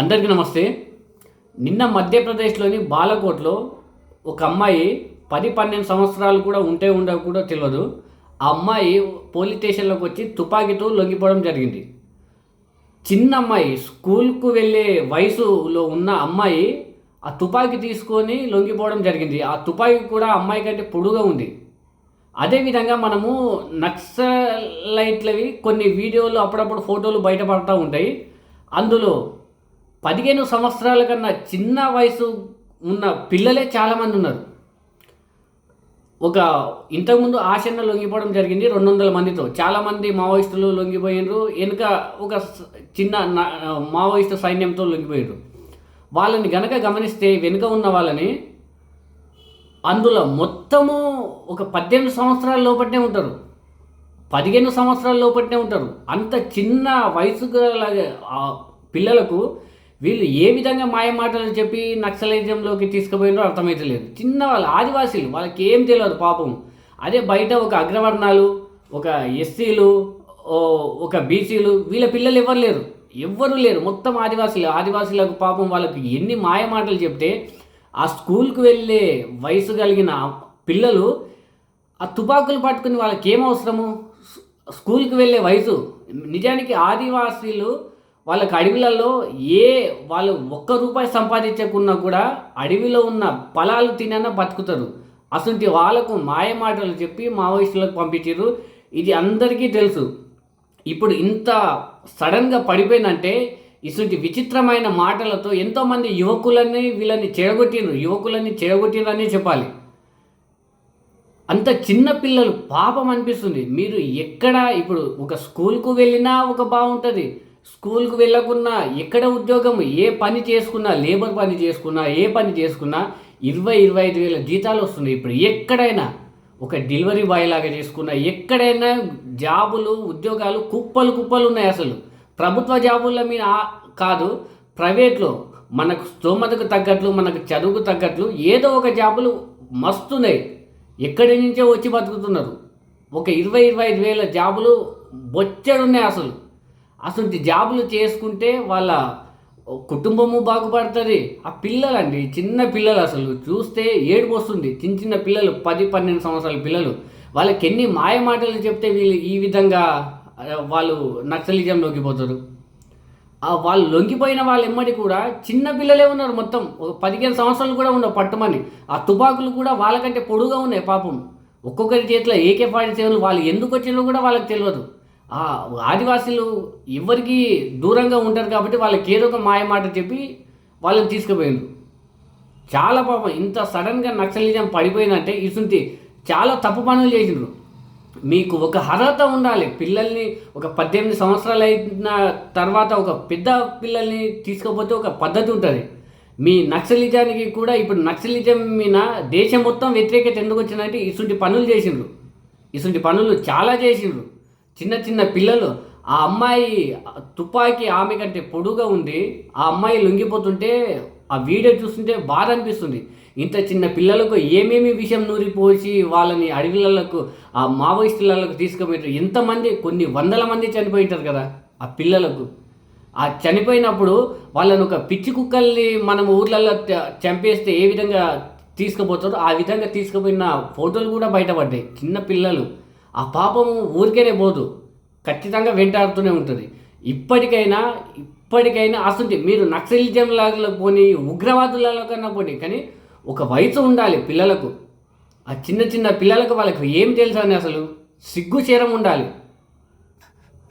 అందరికీ నమస్తే. నిన్న మధ్యప్రదేశ్లోని బాలకోట్లో ఒక అమ్మాయి పది పన్నెండు సంవత్సరాలు కూడా ఉంటే ఉండవు కూడా తెలియదు. ఆ అమ్మాయి పోలీస్ స్టేషన్లోకి వచ్చి తుపాకీతో లొంగిపోవడం జరిగింది. చిన్న అమ్మాయి స్కూల్కు వెళ్ళే వయసులో ఉన్న అమ్మాయి ఆ తుపాకీ తీసుకొని లొంగిపోవడం జరిగింది. ఆ తుపాకీ కూడా అమ్మాయి కంటే పొడుగా ఉంది. అదేవిధంగా మనము నక్సలైట్లవి కొన్ని వీడియోలు అప్పుడప్పుడు ఫోటోలు బయటపడుతూ ఉంటాయి. అందులో పదిహేను సంవత్సరాల కన్నా చిన్న వయసు ఉన్న పిల్లలే చాలామంది ఉన్నారు. ఒక ఇంతకుముందు ఆశన్న లొంగిపోవడం జరిగింది రెండు వందల మందితో. చాలామంది మావోయిస్టులు లొంగిపోయినారు వెనుక ఒక చిన్న మావోయిస్టు సైన్యంతో లొంగిపోయారు వాళ్ళని గనక గమనిస్తే వెనుక ఉన్న వాళ్ళని అందులో మొత్తము ఒక పద్దెనిమిది సంవత్సరాల లోపట్నే ఉంటారు. పదిహేను సంవత్సరాల లోపట్నే ఉంటారు. అంత చిన్న వయసు గల పిల్లలకు వీళ్ళు ఏ విధంగా మాయ మాటలు చెప్పి నక్సలైజంలోకి తీసుకుపోయినారో అర్థమవుతలేదు చిన్న వాళ్ళు ఆదివాసీలు వాళ్ళకి ఏం తెలియదు పాపం. అదే బయట ఒక అగ్రవర్ణాలు ఒక ఎస్సీలు ఒక బీసీలు వీళ్ళ పిల్లలు ఎవరు లేరు. ఎవ్వరు లేరు. మొత్తం ఆదివాసీలు ఆదివాసీలకు పాపం వాళ్ళకి ఎన్ని మాయ మాటలు చెప్తే ఆ స్కూల్కి వెళ్ళే వయసు కలిగిన పిల్లలు ఆ తుపాకులు పట్టుకుని వాళ్ళకి ఏం అవసరము స్కూల్కి వెళ్ళే వయసు. నిజానికి ఆదివాసీలు వాళ్ళకి అడవిలలో ఏ వాళ్ళు ఒక్క రూపాయి సంపాదించకున్నా కూడా అడవిలో ఉన్న ఫలాలు తినన్నా బతుకుతారు. అసలు వాళ్ళకు మాయ మాటలు చెప్పి మావోయిస్టులకు పంపించారు ఇది అందరికీ తెలుసు. ఇప్పుడు ఇంత సడన్గా పడిపోయిందంటే ఇటువంటి విచిత్రమైన మాటలతో ఎంతోమంది యువకులని వీళ్ళని చెడగొట్టిండ్రు యువకులని చెడగొట్టిండ్రు చెప్పాలి. అంత చిన్న పిల్లలు పాపం అనిపిస్తుంది. మీరు ఎక్కడ ఇప్పుడు ఒక స్కూల్కు వెళ్ళినా ఒక బాగుంటుంది స్కూల్కు వెళ్ళకున్నా ఎక్కడ ఉద్యోగం ఏ పని చేసుకున్నా లేబర్ పని చేసుకున్నా ఏ పని చేసుకున్నా ఇరవై ఇరవై ఐదు వేల జీతాలు వస్తున్నాయి. ఇప్పుడు ఎక్కడైనా ఒక డెలివరీ బాయ్ లాగా చేసుకున్నా ఎక్కడైనా జాబులు ఉద్యోగాలు కుప్పలు కుప్పలు ఉన్నాయి అసలు. ప్రభుత్వ జాబుల మీద కాదు ప్రైవేట్లో మనకు స్తోమతకు తగ్గట్లు మనకు చదువుకు తగ్గట్లు ఏదో ఒక జాబులు మస్తున్నాయి ఎక్కడి నుంచో వచ్చి బతుకుతున్నారు. ఒక ఇరవై ఇరవై ఐదు వేల జాబులు బొచ్చడున్నాయి అసలు. అసలు జాబులు చేసుకుంటే వాళ్ళ కుటుంబము బాగుపడుతుంది. ఆ పిల్లలండి చిన్న పిల్లలు అసలు చూస్తే ఏడుపు వస్తుంది. చిన్న చిన్న పిల్లలు పది పన్నెండు సంవత్సరాల పిల్లలు వాళ్ళకి ఎన్ని మాయ మాటలు చెప్తే వీళ్ళు ఈ విధంగా వాళ్ళు నక్సలిజం లొంగిపోతారు వాళ్ళు లొంగిపోయిన వాళ్ళు ఎమ్మడి కూడా చిన్న పిల్లలే ఉన్నారు మొత్తం. ఒక పదిహేను సంవత్సరాలు కూడా ఉన్నారు పట్టుమని. ఆ తుపాకులు కూడా వాళ్ళకంటే పొడుగా ఉన్నాయి పాపం. ఒక్కొక్కరి చేతిలో ఏకే ఫార్టీ సెవెన్లు వాళ్ళు ఎందుకు వచ్చినో కూడా వాళ్ళకి తెలియదు. ఆదివాసీలు ఎవరికి దూరంగా ఉంటారు కాబట్టి వాళ్ళకి ఏదో ఒక మాయ మాట చెప్పి వాళ్ళని తీసుకుపోయిండ్రు. చాలా పాపం ఇంత సడన్గా నక్సలిజం పడిపోయిందంటే ఇసుంటి చాలా తప్పు పనులు చేసిండ్రు. మీకు ఒక అర్హత ఉండాలి. పిల్లల్ని ఒక పద్దెనిమిది సంవత్సరాలు అయిన తర్వాత ఒక పెద్ద పిల్లల్ని తీసుకుపోతే ఒక పద్ధతి ఉంటుంది. మీ నక్సలిజానికి కూడా ఇప్పుడు నక్సలిజం మీద దేశం మొత్తం వ్యతిరేకత ఎందుకు వచ్చిందంటే ఇసుంటి పనులు చేసిండ్రు. ఇసుంటి పనులు చాలా చేసిండ్రు. చిన్న చిన్న పిల్లలు ఆ అమ్మాయి తుపాకీ ఆమె కంటే పొడుగా ఉంది ఆ అమ్మాయి లొంగిపోతుంటే ఆ వీడియో చూస్తుంటే బాధ అనిపిస్తుంది. ఇంత చిన్న పిల్లలకు ఏమేమి విషయం నూరిపోసి వాళ్ళని అడవిలకు ఆ మావోయిస్టులకు తీసుకుపోయారు ఎంతమంది కొన్ని వందల మంది చనిపోయింటారు కదా ఆ పిల్లలకు. ఆ చనిపోయినప్పుడు వాళ్ళని ఒక పిచ్చి కుక్కల్ని మనం ఊర్లలో చంపేస్తే ఏ విధంగా తీసుకుపోతారో ఆ విధంగా తీసుకుపోయిన ఫోటోలు కూడా బయటపడ్డాయి. చిన్న పిల్లలు. ఆ పాపము ఊరికేనే పోదు. ఖచ్చితంగా వెంటాడుతూనే ఉంటుంది. ఇప్పటికైనా ఇప్పటికైనా అసలు మీరు నక్సలిజం లాగా పోనీ ఉగ్రవాదులలో కన్నా పోనీ కానీ ఒక వయసు ఉండాలి పిల్లలకు. ఆ చిన్న చిన్న పిల్లలకు వాళ్ళకి ఏం తెలుసు అని అసలు? సిగ్గు చీరం ఉండాలి.